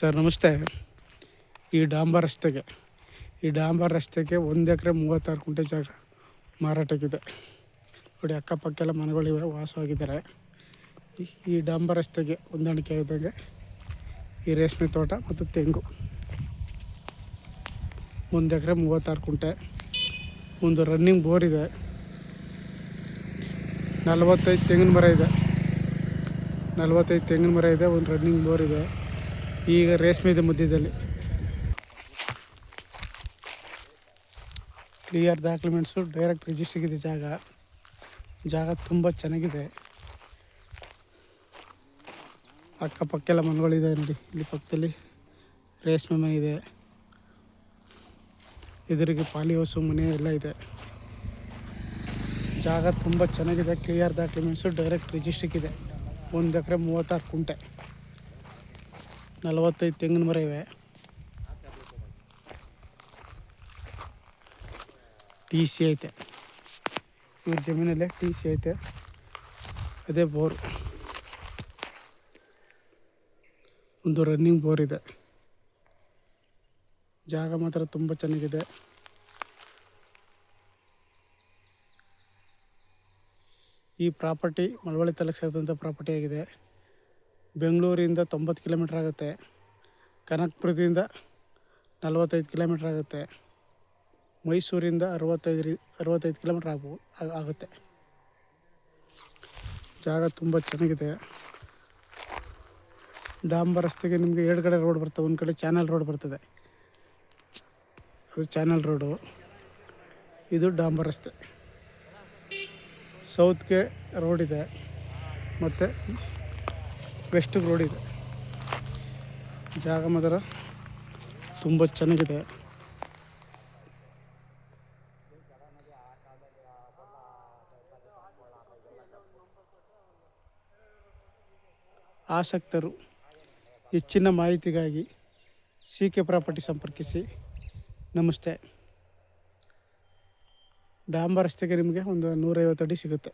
Sir, ನಮಸ್ತೆ. ಈ ಡಾಂಬರ್ ರಸ್ತೆಗೆ, ಈ ಡಾಂಬರ್ ರಸ್ತೆಗೆ ಒಂದು ಎಕರೆ ಮೂವತ್ತಾರು ಕುಂಟೆ ಜಾಗ ಮಾರಾಟಕ್ಕಿದೆ. ನೋಡಿ ಅಕ್ಕಪಕ್ಕೆಲ್ಲ ಮನೆಗಳಿವೆ ವಾಸವಾಗಿದ್ದಾರೆ. ಈ- ಈ ಡಾಂಬರ್ ರಸ್ತೆಗೆ ಹೊಂದಾಣಿಕೆ ಆಗಿದ್ದಂಗೆ ಈ ರೇಷ್ಮೆ ತೋಟ ಮತ್ತು ತೆಂಗು. ಒಂದು ಎಕರೆ ಮೂವತ್ತಾರು ಕುಂಟೆ. ಒಂದು ರನ್ನಿಂಗ್ ಬೋರ್ ಇದೆ. ನಲವತ್ತೈದು ತೆಂಗಿನ ಮರ ಇದೆ. ನಲವತ್ತೈದು ತೆಂಗಿನ ಮರ ಇದೆ, ಒಂದು ರನ್ನಿಂಗ್ ಬೋರ್ ಇದೆ. ಈಗ ರೇಷ್ಮೆ ಇದೆ ಮಧ್ಯದಲ್ಲಿ ಕ್ಲಿಯರ್ ಡಾಕ್ಯುಮೆಂಟ್ಸು ಡೈರೆಕ್ಟ್ ರಿಜಿಸ್ಟ್ರಿಗೆ ಜಾಗ. ಜಾಗ ತುಂಬ ಚೆನ್ನಾಗಿದೆ. ಅಕ್ಕಪಕ್ಕೆಲ್ಲ ಮನೆಗಳಿದೆ ನೋಡಿ, ಇಲ್ಲಿ ಪಕ್ಕದಲ್ಲಿ ರೇಷ್ಮೆ ಮನೆ ಇದೆ. ಎದುರಿಗೆ ಪಾಲಿ ಹೌಸು ಮನೆ ಎಲ್ಲ ಇದೆ. ಜಾಗ ತುಂಬ ಚೆನ್ನಾಗಿದೆ ಕ್ಲಿಯರ್ ಡಾಕ್ಯುಮೆಂಟ್ಸು ಡೈರೆಕ್ಟ್ ರಿಜಿಸ್ಟ್ರಿಕ್ಕಿದೆ ಒಂದು ಎಕರೆ ಮೂವತ್ತಾರು ಕುಂಟೆ. ನಲವತ್ತೈದು ತೆಂಗಿನ ಮರ ಇವೆ. ಟಿ ಸಿ ಐತೆ. ಇವ್ರ ಜಮೀನಲ್ಲೇ ಟಿ ಸಿ ಐತೆ. ಅದೇ ಬೋರ್. ಒಂದು ರನ್ನಿಂಗ್ ಬೋರ್ ಇದೆ. ಜಾಗ ಮಾತ್ರ ತುಂಬ ಚೆನ್ನಾಗಿದೆ. ಈ ಪ್ರಾಪರ್ಟಿ ಮಳವಳ್ಳಿ ತಾಲೂಕು ಸೇರಿದಂಥ ಪ್ರಾಪರ್ಟಿ ಆಗಿದೆ. ಬೆಂಗಳೂರಿಂದ ತೊಂಬತ್ತು ಕಿಲೋಮೀಟ್ರ್ ಆಗುತ್ತೆ. ಕನಕಪುರದಿಂದ ನಲ್ವತ್ತೈದು ಕಿಲೋಮೀಟ್ರ್ ಆಗುತ್ತೆ. ಮೈಸೂರಿಂದ ಅರವತ್ತೈದು ರಿ ಅರವತ್ತೈದು ಕಿಲೋಮೀಟ್ರ್ ಆಗ್ಬೋದು ಆಗ- ಆಗುತ್ತೆ. ಜಾಗ ತುಂಬ ಚೆನ್ನಾಗಿದೆ. ಡಾಂಬ ರಸ್ತೆಗೆ ನಿಮಗೆ ಎರಡು ಕಡೆ ರೋಡ್ ಬರ್ತವೆ ಒಂದು ಕಡೆ ಚಾನಲ್ ರೋಡ್ ಬರ್ತದೆ. ಅದು ಚಾನಲ್ ರೋಡು. ಇದು ಡಾಂಬರ್ ರಸ್ತೆ. ಸೌತ್ಗೆ ರೋಡ್ ಇದೆ. ಮತ್ತು ವೆಸ್ಟಿಗೆ ರೋಡ್ ಇದೆ. ಜಾಗ ಮಾತ್ರ ತುಂಬ ಚೆನ್ನಾಗಿದೆ. ಆಸಕ್ತರು ಹೆಚ್ಚಿನ ಮಾಹಿತಿಗಾಗಿ ಸಿ ಕೆ ಪ್ರಾಪರ್ಟಿ ಸಂಪರ್ಕಿಸಿ. ನಮಸ್ತೆ. ಡಾಂಬರ್ ರಸ್ತೆಗೆ ನಿಮಗೆ ಒಂದು ನೂರೈವತ್ತು ಅಡಿ ಸಿಗುತ್ತೆ.